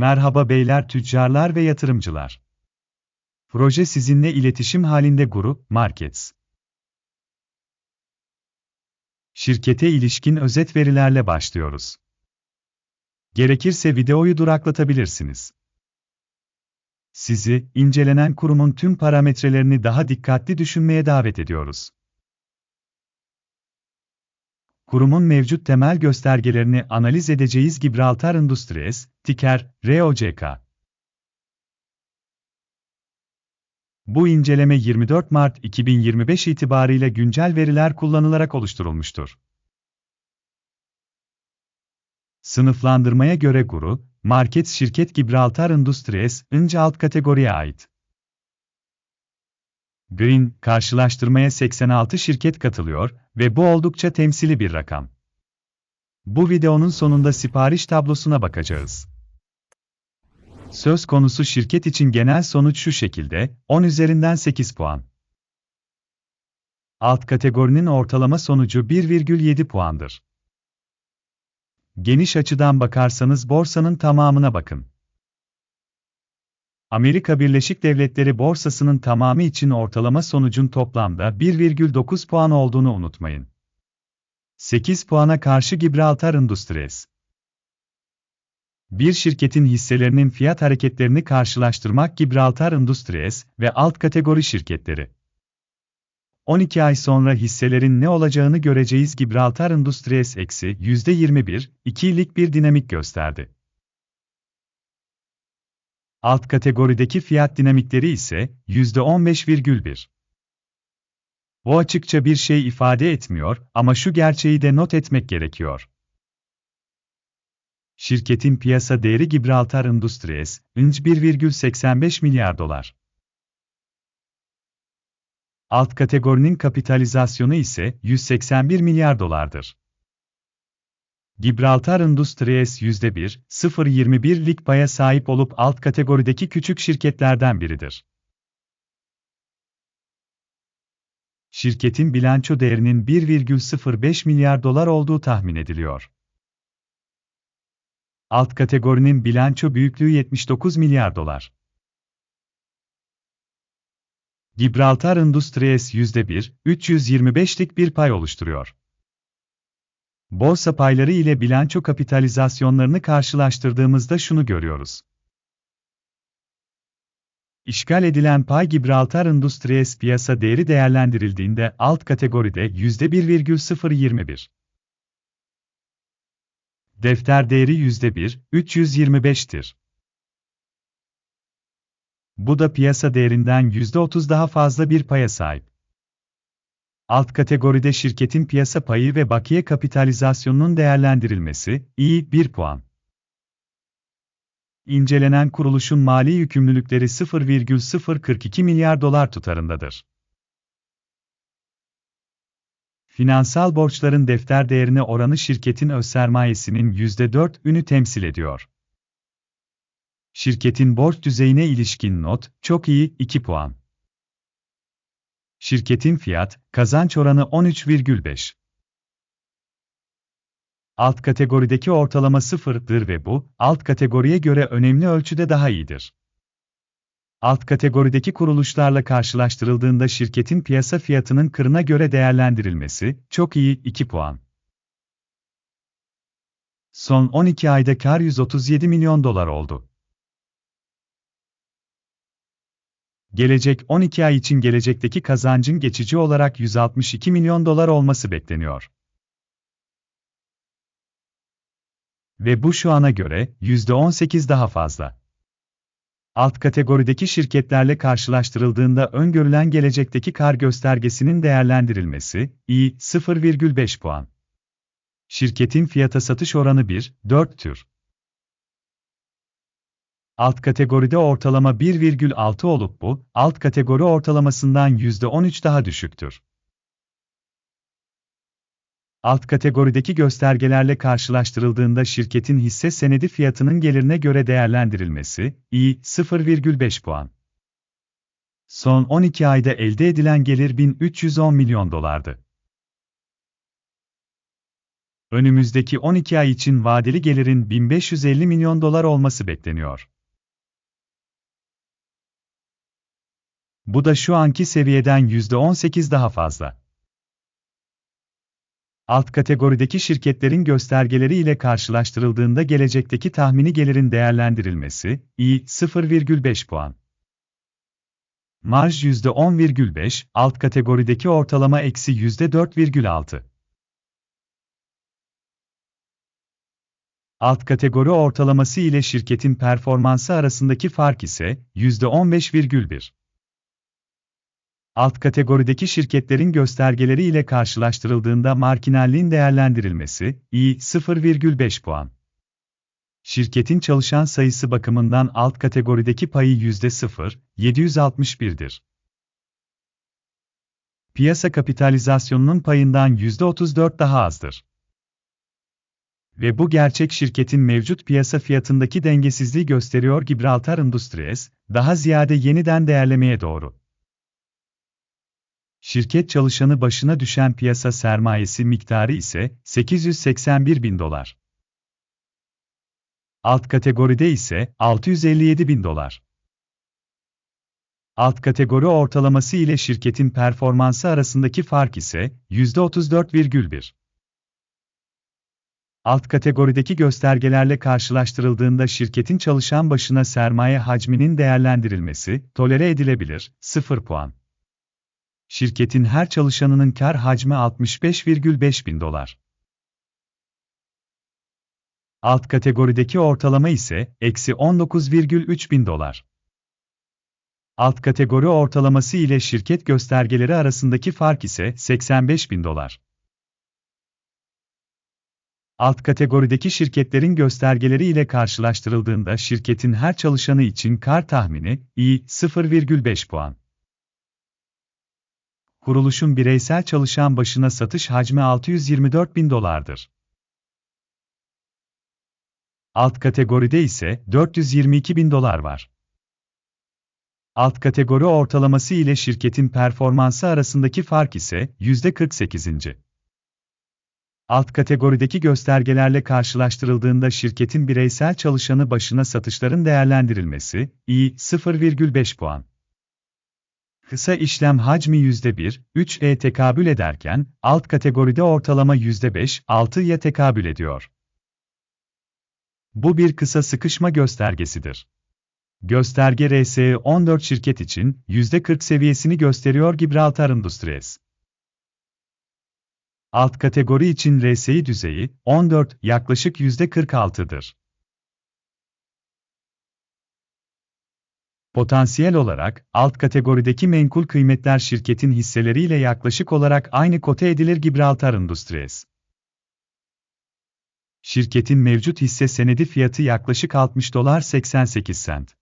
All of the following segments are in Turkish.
Merhaba beyler tüccarlar ve yatırımcılar. Proje sizinle iletişim halinde Grup Markets. Şirkete ilişkin özet verilerle başlıyoruz. Gerekirse videoyu duraklatabilirsiniz. Sizi, incelenen kurumun tüm parametrelerini daha dikkatli düşünmeye davet ediyoruz. Kurumun mevcut temel göstergelerini analiz edeceğiz Gibraltar Industries, ticker, ROCK. Bu inceleme 24 Mart 2025 itibariyle güncel veriler kullanılarak oluşturulmuştur. Sınıflandırmaya göre Guru, Market şirket Gibraltar Industries, önce alt kategoriye ait. Green, karşılaştırmaya 86 şirket katılıyor ve bu oldukça temsili bir rakam. Bu videonun sonunda sipariş tablosuna bakacağız. Söz konusu şirket için genel sonuç şu şekilde, 10 üzerinden 8 puan. Alt kategorinin ortalama sonucu 1,7 puandır. Geniş açıdan bakarsanız borsanın tamamına bakın. Amerika Birleşik Devletleri borsasının tamamı için ortalama sonucun toplamda 1,9 puan olduğunu unutmayın. 8 puana karşı Gibraltar Industries. Bir şirketin hisselerinin fiyat hareketlerini karşılaştırmak Gibraltar Industries ve alt kategori şirketleri. 12 ay sonra hisselerin ne olacağını göreceğiz Gibraltar Industries eksi %21, 2'lik bir dinamik gösterdi. Alt kategorideki fiyat dinamikleri ise %15,1. Bu açıkça bir şey ifade etmiyor ama şu gerçeği de not etmek gerekiyor. Şirketin piyasa değeri Gibraltar Industries, inç 1,85 milyar dolar. Alt kategorinin kapitalizasyonu ise 181 milyar dolardır. Gibraltar Industries %1, 0.21'lik paya sahip olup alt kategorideki küçük şirketlerden biridir. Şirketin bilanço değerinin 1,05 milyar dolar olduğu tahmin ediliyor. Alt kategorinin bilanço büyüklüğü 79 milyar dolar. Gibraltar Industries %1, 325'lik bir pay oluşturuyor. Borsa payları ile bilanço kapitalizasyonlarını karşılaştırdığımızda şunu görüyoruz. İşgal edilen pay Gibraltar Industries piyasa değeri değerlendirildiğinde alt kategoride %1,021. Defter değeri %1, 325'tir. Bu da piyasa değerinden %30 daha fazla bir paya sahip. Alt kategoride şirketin piyasa payı ve bakiye kapitalizasyonunun değerlendirilmesi, iyi 1 puan. İncelenen kuruluşun mali yükümlülükleri 0,042 milyar dolar tutarındadır. Finansal borçların defter değerine oranı şirketin öz sermayesinin %4'ünü temsil ediyor. Şirketin borç düzeyine ilişkin not, çok iyi, 2 puan. Şirketin fiyat, kazanç oranı 13,5. Alt kategorideki ortalama sıfırdır ve bu, alt kategoriye göre önemli ölçüde daha iyidir. Alt kategorideki kuruluşlarla karşılaştırıldığında şirketin piyasa fiyatının kırına göre değerlendirilmesi, çok iyi, 2 puan. Son 12 ayda kar 137 milyon dolar oldu. Gelecek 12 ay için gelecekteki kazancın geçici olarak 162 milyon dolar olması bekleniyor. Ve bu şu ana göre %18 daha fazla. Alt kategorideki şirketlerle karşılaştırıldığında öngörülen gelecekteki kar göstergesinin değerlendirilmesi, iyi 0,5 puan. Şirketin fiyata satış oranı 1, 4 tür. Alt kategoride ortalama 1,6 olup bu, alt kategori ortalamasından %13 daha düşüktür. Alt kategorideki göstergelerle karşılaştırıldığında şirketin hisse senedi fiyatının gelirine göre değerlendirilmesi, iyi, 0,5 puan. Son 12 ayda elde edilen gelir 1310 milyon dolardı. Önümüzdeki 12 ay için vadeli gelirin 1550 milyon dolar olması bekleniyor. Bu da şu anki seviyeden %18 daha fazla. Alt kategorideki şirketlerin göstergeleri ile karşılaştırıldığında gelecekteki tahmini gelirin değerlendirilmesi, i 0,5 puan. Marj %10,5, alt kategorideki ortalama eksi %4,6. Alt kategori ortalaması ile şirketin performansı arasındaki fark ise %15,1. Alt kategorideki şirketlerin göstergeleri ile karşılaştırıldığında marjinalliğin değerlendirilmesi, i 0,5 puan. Şirketin çalışan sayısı bakımından alt kategorideki payı %0,761'dir. Piyasa kapitalizasyonunun payından %34 daha azdır. Ve bu gerçek şirketin mevcut piyasa fiyatındaki dengesizliği gösteriyor Gibraltar Industries, daha ziyade yeniden değerlemeye doğru. Şirket çalışanı başına düşen piyasa sermayesi miktarı ise 881 bin dolar. Alt kategoride ise 657 bin dolar. Alt kategori ortalaması ile şirketin performansı arasındaki fark ise %34,1. Alt kategorideki göstergelerle karşılaştırıldığında şirketin çalışan başına sermaye hacminin değerlendirilmesi tolere edilebilir 0 puan. Şirketin her çalışanının kar hacmi 65,5 bin dolar. Alt kategorideki ortalama ise eksi 19,3 bin dolar. Alt kategori ortalaması ile şirket göstergeleri arasındaki fark ise 85 bin dolar. Alt kategorideki şirketlerin göstergeleri ile karşılaştırıldığında şirketin her çalışanı için kar tahmini, i 0,5 puan. Kuruluşun bireysel çalışan başına satış hacmi 624 bin dolardır. Alt kategoride ise 422 bin dolar var. Alt kategori ortalaması ile şirketin performansı arasındaki fark ise %48. Alt kategorideki göstergelerle karşılaştırıldığında şirketin bireysel çalışanı başına satışların değerlendirilmesi, i 0,5 puan. Kısa işlem hacmi %1, 3'e tekabül ederken, alt kategoride ortalama %5, 6'ya tekabül ediyor. Bu bir kısa sıkışma göstergesidir. Gösterge RSE 14 şirket için %40 seviyesini gösteriyor Gibraltar Industries. Alt kategori için RSI düzeyi 14 yaklaşık %46'dır. Potansiyel olarak, alt kategorideki menkul kıymetler şirketin hisseleriyle yaklaşık olarak aynı kote edilir Gibraltar Industries. Şirketin mevcut hisse senedi fiyatı yaklaşık 60 dolar 88 sent.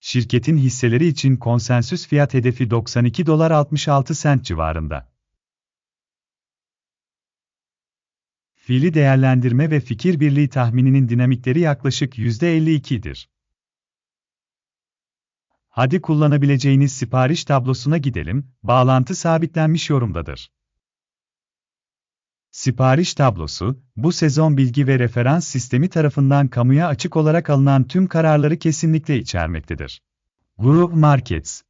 Şirketin hisseleri için konsensüs fiyat hedefi 92 dolar 66 sent civarında. Fiili değerlendirme ve fikir birliği tahmininin dinamikleri yaklaşık %52'dir. Hadi kullanabileceğiniz sipariş tablosuna gidelim, bağlantı sabitlenmiş yorumdadır. Sipariş tablosu, bu sezon bilgi ve referans sistemi tarafından kamuya açık olarak alınan tüm kararları kesinlikle içermektedir. Group Markets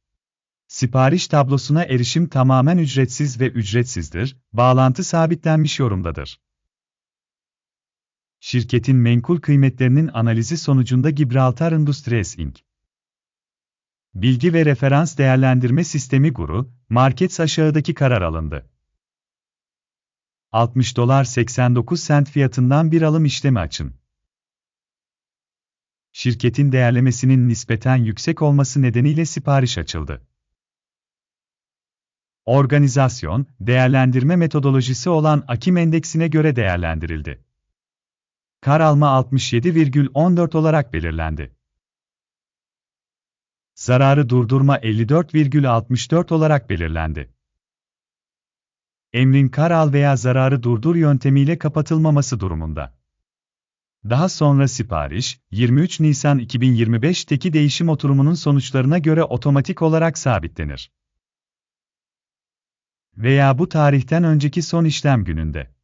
Sipariş tablosuna erişim tamamen ücretsiz ve ücretsizdir, bağlantı sabitlenmiş yorumdadır. Şirketin menkul kıymetlerinin analizi sonucunda Gibraltar Industries Inc. Bilgi ve referans değerlendirme sistemi guru, Markets aşağıdaki karar alındı. 60 dolar 89 sent fiyatından bir alım işlemi açın. Şirketin değerlemesinin nispeten yüksek olması nedeniyle sipariş açıldı. Organizasyon, değerlendirme metodolojisi olan Akim endeksine göre değerlendirildi. Kar alma 67,14 olarak belirlendi. Zararı durdurma 54,64 olarak belirlendi. Emrin kar al veya zararı durdur yöntemiyle kapatılmaması durumunda. Daha sonra sipariş, 23 Nisan 2025'teki değişim oturumunun sonuçlarına göre otomatik olarak sabitlenir. veya bu tarihten önceki son işlem gününde.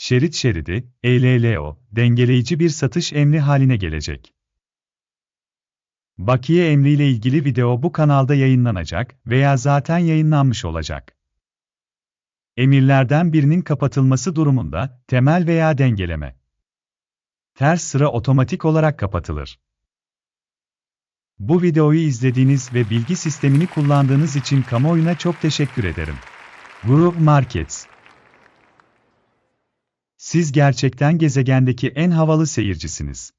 Şerit şeridi, ELLO, dengeleyici bir satış emri haline gelecek. Bakiye emriyle ilgili video bu kanalda yayınlanacak veya zaten yayınlanmış olacak. Emirlerden birinin kapatılması durumunda, temel veya dengeleme. Ters sıra otomatik olarak kapatılır. Bu videoyu izlediğiniz ve bilgi sistemini kullandığınız için kamuoyuna çok teşekkür ederim. Guru Markets Siz gerçekten gezegendeki en havalı seyircisiniz.